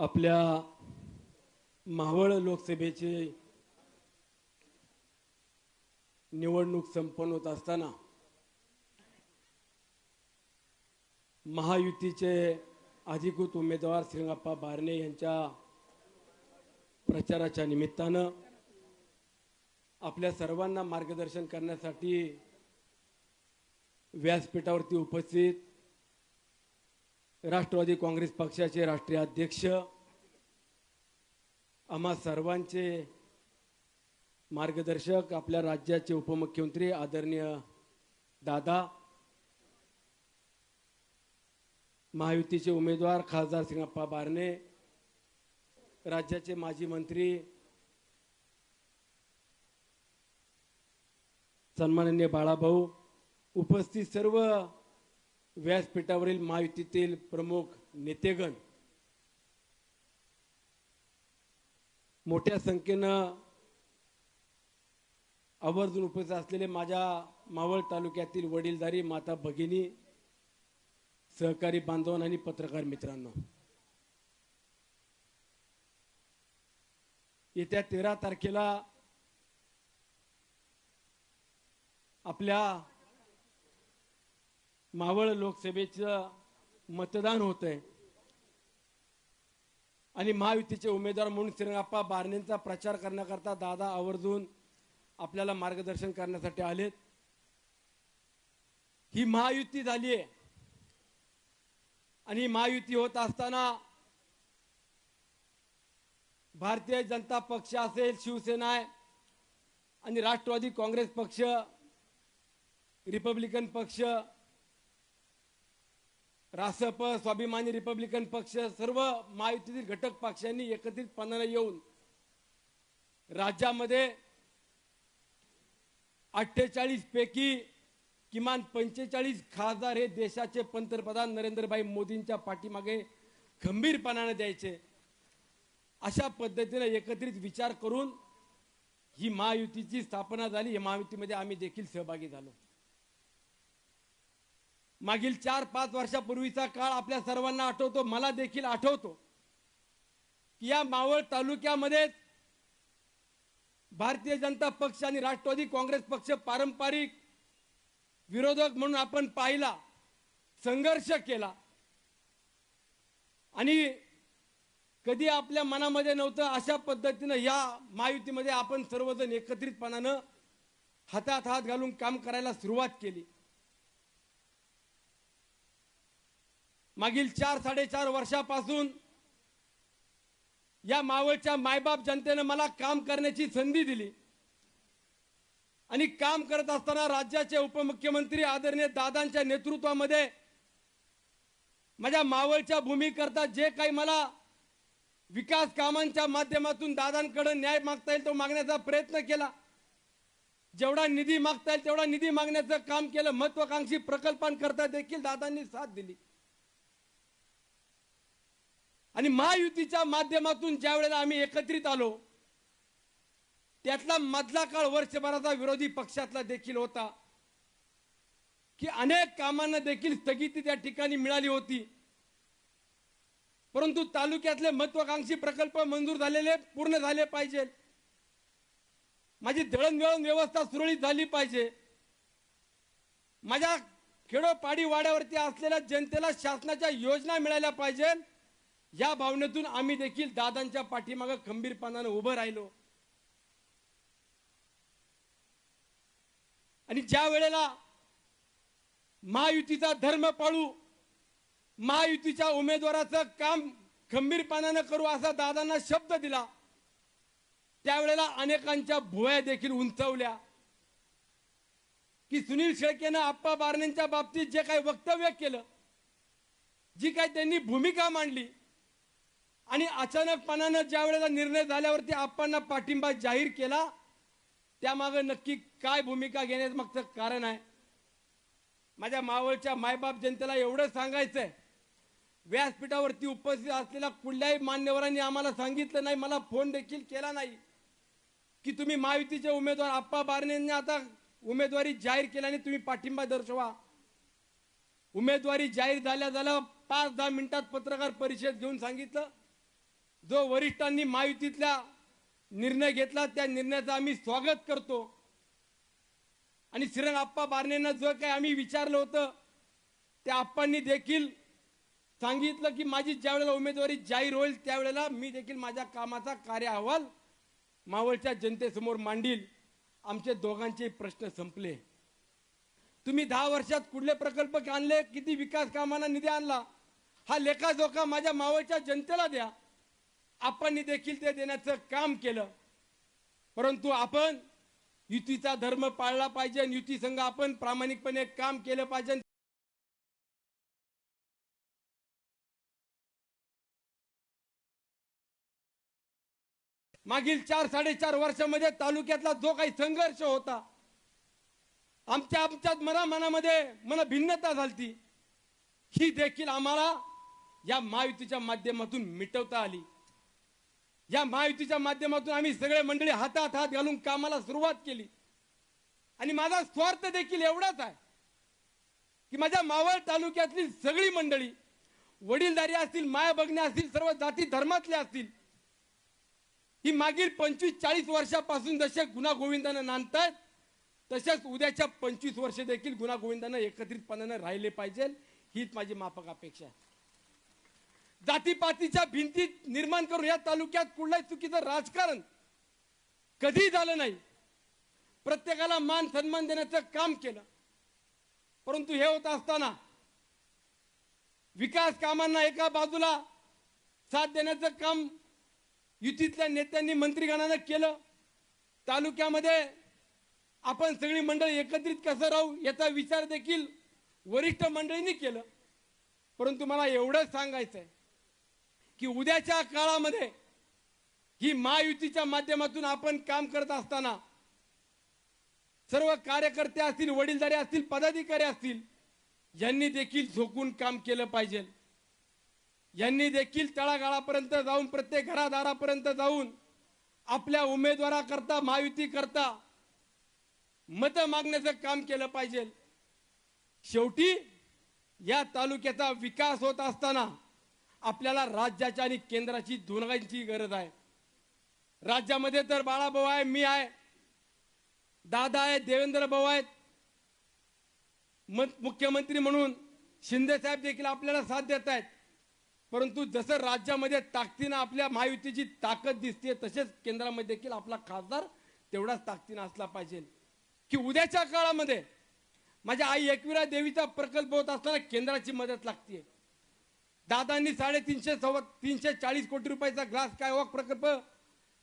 आपल्या मावळ लोकसभेची निवडणूक संपन्न होत असताना महायुतीचे अधिकृत उमेदवार श्रीरंगप्पा बारणे यांच्या प्रचाराच्या निमित्तानं आपल्या सर्वांना मार्गदर्शन करण्यासाठी व्यासपीठावरती उपस्थित राष्ट्रवादी काँग्रेस पक्षाचे राष्ट्रीय अध्यक्ष आम्हा सर्वांचे मार्गदर्शक आपल्या राज्याचे उपमुख्यमंत्री आदरणीय दादा महायुतीचे उमेदवार खासदार सिंगप्पा बारणे राज्याचे माजी मंत्री सन्माननीय बाळाभाऊ उपस्थित सर्व व्यासपीठावरील महायुतीतील प्रमुख नेतेगण मोठ्या संख्येनं आवर्जून उपस्थित असलेले माझ्या मावळ तालुक्यातील वडीलधारी माता भगिनी सहकारी बांधवांना आणि पत्रकार मित्रांनो. येत्या तेरा तारखेला आपल्या मावळ लोकसभेचं मतदान होत आहे आणि महायुतीचे उमेदवार म्हणून श्रीरंगप्पा बारणेंचा प्रचार करण्याकरता दादा आवर्जून आपल्याला मार्गदर्शन करण्यासाठी आलेत. ही महायुती झाली आहे आणि महायुती होत असताना भारतीय जनता पक्ष असेल शिवसेना आहे आणि राष्ट्रवादी काँग्रेस पक्ष रिपब्लिकन पक्ष रासप स्वाभिमानी रिपब्लिकन पक्ष सर्व महायुतीतील घटक पक्षांनी एकत्रितपणाने येऊन राज्यामध्ये अठ्ठेचाळीस पैकी किमान पंचेचाळीस खासदार हे देशाचे पंतप्रधान नरेंद्रभाई मोदींच्या पाठीमागे खंबीरपणाने द्यायचे. अशा पद्धतीने एकत्रित विचार करून ही महायुतीची स्थापना झाली. या महायुतीमध्ये आम्ही देखील सहभागी झालो. मागील चार पाच वर्षापूर्वीचा काळ आपल्या सर्वांना आठवतो मला देखील आठवतो की या मावळ तालुक्यामध्ये भारतीय जनता पक्ष आणि राष्ट्रवादी काँग्रेस पक्ष पारंपरिक विरोधक म्हणून आपण पाहिला संघर्ष केला. आणि कधी आपल्या मनामध्ये नव्हतं अशा पद्धतीनं या महायुतीमध्ये आपण सर्वजण एकत्रितपणानं हातात हात घालून काम करायला सुरुवात केली. मागील चार साडेचार वर्षापासून या मावळच्या मायबाप जनतेनं मला काम करण्याची संधी दिली. आणि काम करत असताना राज्याचे उपमुख्यमंत्री आदरणीय दादांच्या नेतृत्वामध्ये माझ्या मावळच्या भूमीकरता जे काही मला विकास कामांच्या माध्यमातून दादांकडे न्याय मागता येईल तो मागण्याचा प्रयत्न केला. जेवढा निधी मागता येईल तेवढा निधी मागण्याचं काम केलं. महत्वाकांक्षी प्रकल्पांकरता देखील दादांनी साथ दिली. आणि महायुतीच्या माध्यमातून ज्या वेळेला आम्ही एकत्रित आलो त्यातला मधला काळ वर्षभराचा विरोधी पक्षातला देखील होता की अनेक कामांना देखील स्थगिती त्या ठिकाणी मिळाली होती. परंतु तालुक्यातले महत्वाकांक्षी प्रकल्प मंजूर झालेले पूर्ण झाले पाहिजे. माझी दळणवळण व्यवस्था सुरळीत झाली पाहिजे. माझ्या खेडोपाडी वाड्यावरती असलेल्या जनतेला शासनाच्या योजना मिळाल्या पाहिजे या भावनेतून आम्ही देखील दादांच्या पाठीमागं खंबीरपणानं उभं राहिलो. आणि ज्या वेळेला महायुतीचा धर्म पाळू महायुतीच्या उमेदवाराचं काम खंबीरपणानं करू असा दादांना शब्द दिला त्यावेळेला अनेकांच्या भुवया देखील उंचवल्या की सुनील शेळकेनं आप्पा बारणेंच्या बाबतीत जे काही वक्तव्य केलं जी काही त्यांनी भूमिका मांडली आणि अचानकपणानं ज्या वेळेला निर्णय झाल्यावरती आप्पांना पाठिंबा जाहीर केला त्यामागं नक्की काय भूमिका घेण्याचं मागचं कारण आहे. माझ्या मावळच्या मायबाप जनतेला एवढं सांगायचंय व्यासपीठावरती उपस्थित असलेल्या कुठल्याही मान्यवरांनी आम्हाला सांगितलं नाही मला फोन देखील केला नाही की तुम्ही महायुतीचे उमेदवार आप्पा बारणेंनी आता उमेदवारी जाहीर केल्याने तुम्ही पाठिंबा दर्शवा. उमेदवारी जाहीर झाल्या झाल्या पाच दहा मिनिटात पत्रकार परिषद घेऊन सांगितलं जो वरिष्ठांनी महायुतीतला निर्णय घेतला त्या निर्णयाचं आम्ही स्वागत करतो. आणि श्रीरंग आप्पा बारणेंना जो काही आम्ही विचारलं होतं त्या आप्पांनी देखील सांगितलं की माझी ज्यावेळेला उमेदवारी जाहीर होईल त्यावेळेला मी देखील माझ्या कामाचा कार्य अहवाल मावळच्या जनतेसमोर मांडील. आमचे दोघांचे प्रश्न संपले. तुम्ही दहा वर्षात कुठले प्रकल्प आणले? किती विकास कामांना निधी आणला? हा लेखाजोखा माझ्या मावळच्या जनतेला द्या. आपण देखील ते देण्याचं काम केलं. परंतु आपण युतीचा धर्म पाळला पाहिजे युती संघ आपण प्रामाणिकपणे काम केलं पाहिजे. मागील चार साडेचार वर्षामध्ये तालुक्यातला जो काही संघर्ष होता आमच्या आमच्या मना मनामध्ये मन भिन्नता झालती. ही देखील आम्हाला या महायुतीच्या माध्यमातून मिटवता आली. या महायुतीच्या माध्यमातून आम्ही सगळे मंडळी हातात हात घालून कामाला सुरुवात केली. आणि माझा स्वार्थ देखील एवढाच आहे की माझ्या मावळ तालुक्यातली सगळी मंडळी वडीलधारी असतील माया बघणे असतील सर्व जाती धर्मातले असतील ही मागील पंचवीस चाळीस वर्षापासून जसे गुन्हा गोविंदानं नांदतायत तसेच उद्याच्या पंचवीस वर्ष देखील गुन्हा गोविंदानं एकत्रितपणानं राहिले पाहिजे हीच माझी माफक अपेक्षा आहे. जातीपातीच्या भिंती निर्माण करून या तालुक्यात कुठलाही चुकीचं राजकारण कधी झालं नाही. प्रत्येकाला मान सन्मान देण्याचं काम केलं. परंतु हे होत असताना विकास कामांना एका बाजूला साथ देण्याचं काम युतीतल्या नेत्यांनी मंत्रीगणानं केलं. तालुक्यामध्ये आपण सगळी मंडळी एकत्रित कसं राहू याचा विचार देखील वरिष्ठ मंडळींनी केलं. परंतु मला एवढंच सांगायचं आहे की उद्याच्या काळामध्ये ही महायुतीच्या माध्यमातून आपण काम करत असताना सर्व कार्यकर्ते असतील वडीलधारे असतील पदाधिकारी असतील यांनी देखील झोकून काम केलं पाहिजे. यांनी देखील तळागाळापर्यंत जाऊन प्रत्येक घरादारापर्यंत जाऊन आपल्या उमेदवाराकरता महायुती करता मत मागण्याचं काम केलं पाहिजे. शेवटी या तालुक्याचा विकास होत असताना आपल्याला राज्याच्या आणि केंद्राची दोघांची गरज आहे. राज्यामध्ये तर बाळाभाऊ आहे मी आहे. दादा आहे देवेंद्र भाऊ आहेत. मुख्यमंत्री म्हणून शिंदे साहेब देखील आपल्याला साथ देत आहेत. परंतु जसं राज्यामध्ये ताकदीनं आपल्या महायुतीची ताकद दिसते तसेच केंद्रामध्ये देखील आपला खासदार तेवढाच ताकदीनं असला पाहिजे. की उद्याच्या काळामध्ये माझ्या आई एकविरा देवीचा प्रकल्प होत असताना केंद्राची मदत लागते दादांनी साडेतीनशे सव्वा तीनशे चाळीस कोटी रुपयाचा ग्लास कायवॉक प्रकल्प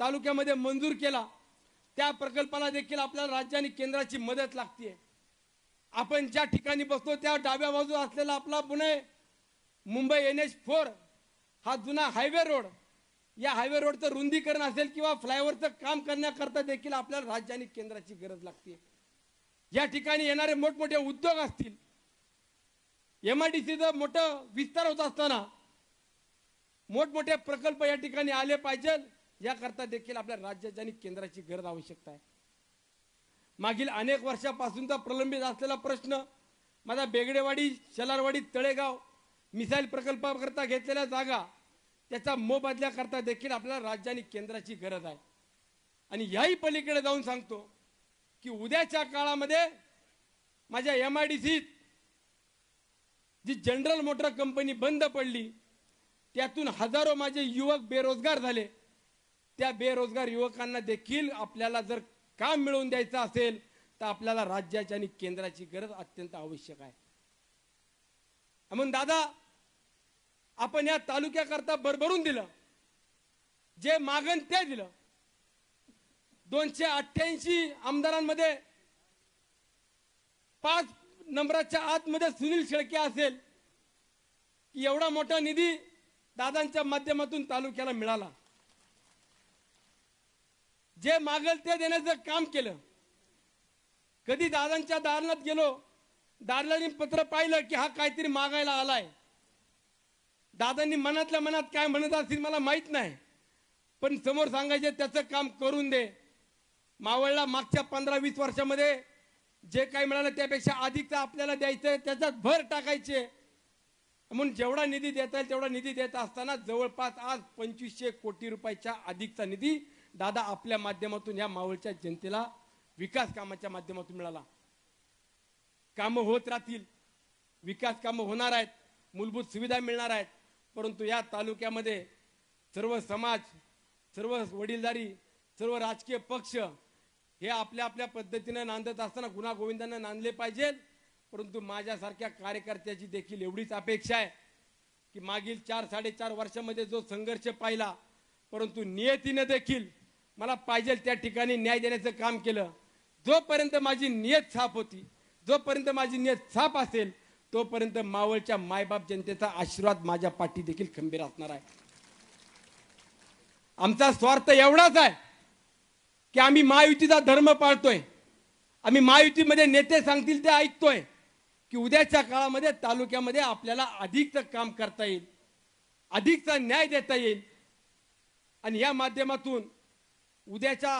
तालुक्यामध्ये मंजूर केला. त्या प्रकल्पाला देखील आपल्याला राज्य आणि केंद्राची मदत लागते आपण ज्या ठिकाणी बसतो त्या डाव्या बाजूला असलेला आपला Pune Mumbai N H four हा जुना हायवे रोड. या हायवे रोडचं रुंदीकरण असेल किंवा फ्लायओव्हरचं काम करण्याकरता देखील आपल्याला राज्य आणि केंद्राची गरज लागते या ठिकाणी येणारे मोठमोठे उद्योग असतील एम आय डी सीचं मोठं विस्तार होत असताना मोठमोठे प्रकल्प या ठिकाणी आले पाहिजे. याकरता देखील आपल्या राज्याची आणि केंद्राची गरज आवश्यकता आहे. मागील अनेक वर्षापासूनचा प्रलंबित असलेला प्रश्न माझा बेगडेवाडी शलारवाडी तळेगाव मिसाईल प्रकल्पाकरता घेतलेल्या जागा त्याचा मोबदल्याकरता देखील आपल्याला राज्य आणि केंद्राची गरज आहे. आणि याही पलीकडे जाऊन सांगतो की उद्याच्या काळामध्ये माझ्या एम आय डी सीत जी जनरल मोटर कंपनी बंद पडली त्यातून हजारो माझे युवक बेरोजगार झाले. त्या बेरोजगार युवकांना देखील आपल्याला जर काम मिळवून द्यायचं असेल तर आपल्याला राज्याची आणि केंद्राची गरज अत्यंत आवश्यक आहे. म्हणून दादा आपण या तालुक्याकरता भरभरून दिलं. जे मागण ते दिलं. दोनशे अठ्ठ्याऐंशी आमदारांमध्ये पाच नंबराच्या आतमध्ये सुनील शेळके असेल की एवढा मोठा निधी दादांच्या माध्यमातून तालुक्याला मिळाला. जे मागल ते देण्याचं काम केलं. कधी दादांच्या दालनात गेलो दादलानी पत्र पाहिलं की हा काहीतरी मागायला आलाय. दादांनी मनातल्या मनात काय म्हणत असतील मला माहीत नाही. पण समोर सांगायचे त्याचं काम करून दे. मावळला मागच्या पंधरा वीस वर्षामध्ये जे काही मिळालं त्यापेक्षा अधिकचं आपल्याला द्यायचं त्याच्यात भर टाकायचे. म्हणून जेवढा निधी देता येईल तेवढा निधी देत असताना जवळपास आज पंचवीसशे कोटी रुपयाच्या अधिकचा निधी दादा आपल्या माध्यमातून या मावळच्या जनतेला विकास कामाच्या माध्यमातून मिळाला. कामं होत राहतील. विकास कामं होणार आहेत. मूलभूत सुविधा मिळणार आहेत. परंतु या तालुक्यामध्ये सर्व समाज सर्व वडीलधारी सर्व राजकीय पक्ष हे आपल्या आपल्या पद्धतीनं नांदत असताना गुन्हा गोविंदानं नांदले पाहिजेत परंतु माझ्यासारख्या कार्यकर्त्याची देखील एवढीच अपेक्षा आहे की मागील चार साडेचार वर्षामध्ये जो संघर्ष पाहिला परंतु नियतीनं देखील मला पाहिजे त्या ठिकाणी न्याय देण्याचं काम केलं. जोपर्यंत माझी नियत साफ होती जोपर्यंत माझी नियत साफ असेल तोपर्यंत मावळच्या मायबाप जनतेचा आशीर्वाद माझ्या पाठी देखील खंबीर असणार आहे. आमचा स्वार्थ एवढाच आहे की आम्ही महायुतीचा धर्म पाळतोय. आम्ही महायुतीमध्ये नेते सांगतील ते ऐकतोय की उद्याच्या काळामध्ये तालुक्यामध्ये आपल्याला अधिकचं काम करता येईल अधिकचा न्याय देता येईल. आणि या माध्यमातून उद्याच्या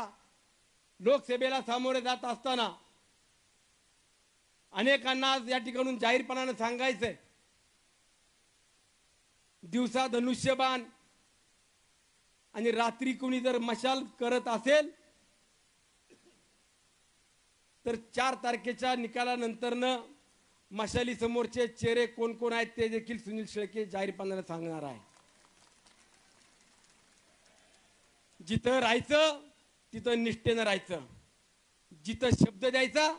लोकसभेला सामोरे जात असताना अनेकांना आज या ठिकाणून जाहीरपणानं सांगायचंय. दिवसा धनुष्यबाण आणि रात्री कुणी जर मशाल करत असेल तर चार तारखेच्या निकालानंतरनं मशाली समोरचे चेहरे कोण कोण आहेत ते देखील सुनील शेळके जाहीरपणाला सांगणार आहे. जिथं राहायचं तिथं निष्ठेनं राहायचं. जिथं शब्द द्यायचा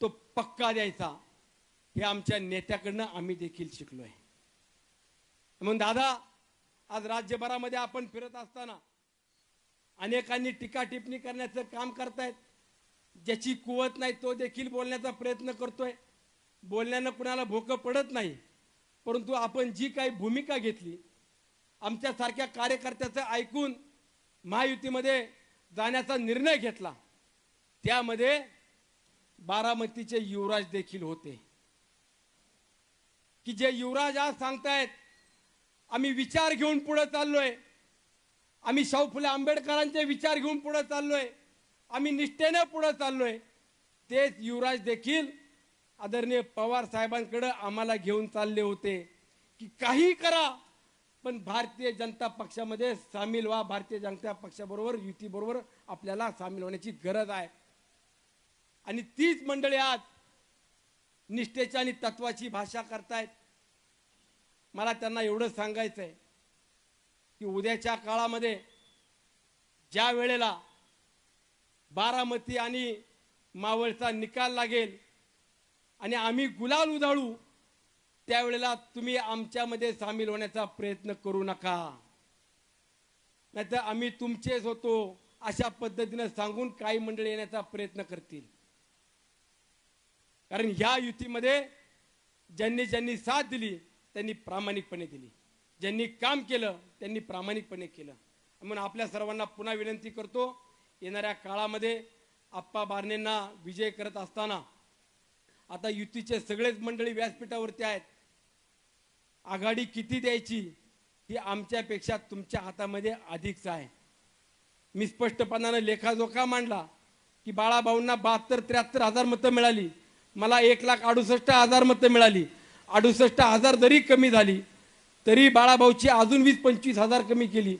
तो पक्का द्यायचा. हे आमच्या नेत्याकडनं आम्ही देखील शिकलोय. म्हणून दादा आज राज्यभरामध्ये आपण फिरत असताना अनेकांनी टीका टिप्पणी करण्याचं काम करतायत. ज्याची कुवत नाही तो देखील बोलण्याचा प्रयत्न करतोय. बोलण्यानं कुणाला भोकं पडत नाही. परंतु आपण जी काही भूमिका घेतली आमच्यासारख्या कार्यकर्त्याचं ऐकून महायुतीमध्ये जाण्याचा निर्णय घेतला. त्यामध्ये बारामतीचे युवराज देखील होते. की जे युवराज आज सांगतायत आम्ही विचार घेऊन पुढे चाललोय. आम्ही शाहू फुले आंबेडकरांचे विचार घेऊन पुढे चाललोय. आम्ही निष्ठेने पुढे चाललोय. तेच युवराज देखील आदरणीय पवार साहेबांकडे आम्हाला घेऊन चालले होते की काही करा पण भारतीय जनता पक्षामध्ये सामील व्हा. भारतीय जनता पक्षाबरोबर युतीबरोबर आपल्याला सामील होण्याची गरज आहे. आणि तीच मंडळी आज निष्ठेच्या आणि तत्वाची भाषा करतायत. मला त्यांना एवढं सांगायचं आहे की उद्याच्या काळामध्ये ज्या वेळेला बारामती आणि मावळचा निकाल लागेल. आणि आम्ही गुलाल उधळू त्यावेळेला तुम्ही आमच्यामध्ये सामील होण्याचा प्रयत्न करू नका. नाहीतर आम्ही तुमचेच होतो अशा पद्धतीनं सांगून काही मंडळी येण्याचा प्रयत्न करतील. कारण ह्या युतीमध्ये ज्यांनी ज्यांनी साथ दिली त्यांनी प्रामाणिकपणे दिली. ज्यांनी काम केलं त्यांनी प्रामाणिकपणे केलं. म्हणून आपल्या सर्वांना पुन्हा विनंती करतो येणाऱ्या काळामध्ये आप्पा बारणेंना विजय करत असताना आता युतीचे सगळेच मंडळी व्यासपीठावरती आहेत. आघाडी किती द्यायची ही आमच्यापेक्षा तुमच्या हातामध्ये अधिकच आहे. मी स्पष्टपणानं लेखाजोखा मांडला की बाळाभाऊंना बहात्तर त्र्याहत्तर हजार मतं मिळाली. मला एक लाख अडुसष्ट हजार मतं मिळाली. अडुसष्ट हजार जरी कमी झाली तरी बाळाभाऊची अजून वीस पंचवीस हजार कमी केली.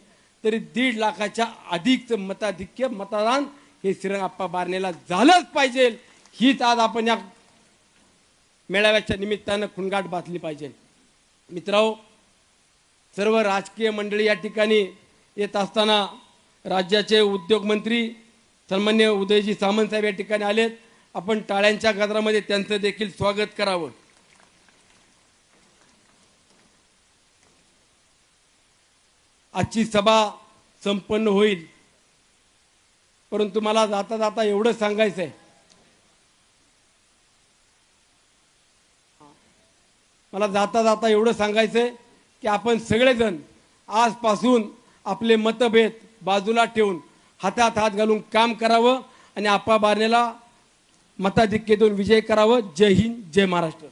तरी दीड लाखाच्या अधिकचं मताधिक्य मतदान हे श्रीरंगाप्पा बारणेला झालंच पाहिजे. हीच आज आपण या मेळाव्याच्या निमित्तानं खुणगाट बातली पाहिजे. मित्रांनो सर्व राजकीय मंडळी या ठिकाणी येत असताना राज्याचे उद्योगमंत्री सन्मान्य उदयजी सामंत साहेब या ठिकाणी आलेत. आपण टाळ्यांच्या गजरामध्ये त्यांचं देखील स्वागत करावं. आजची सभा संपन्न होईल. परंतु मला जाता जाता एवढं सांगायचं आहे मला जाता जाता एवढं सांगायचं आहे की आपण सगळेजण आजपासून आपले मतभेद बाजूला ठेवून हातात हात घालून काम करावं आणि आपा बारणेला मताधिक्य देऊन विजय करावं. जय हिंद जय महाराष्ट्र.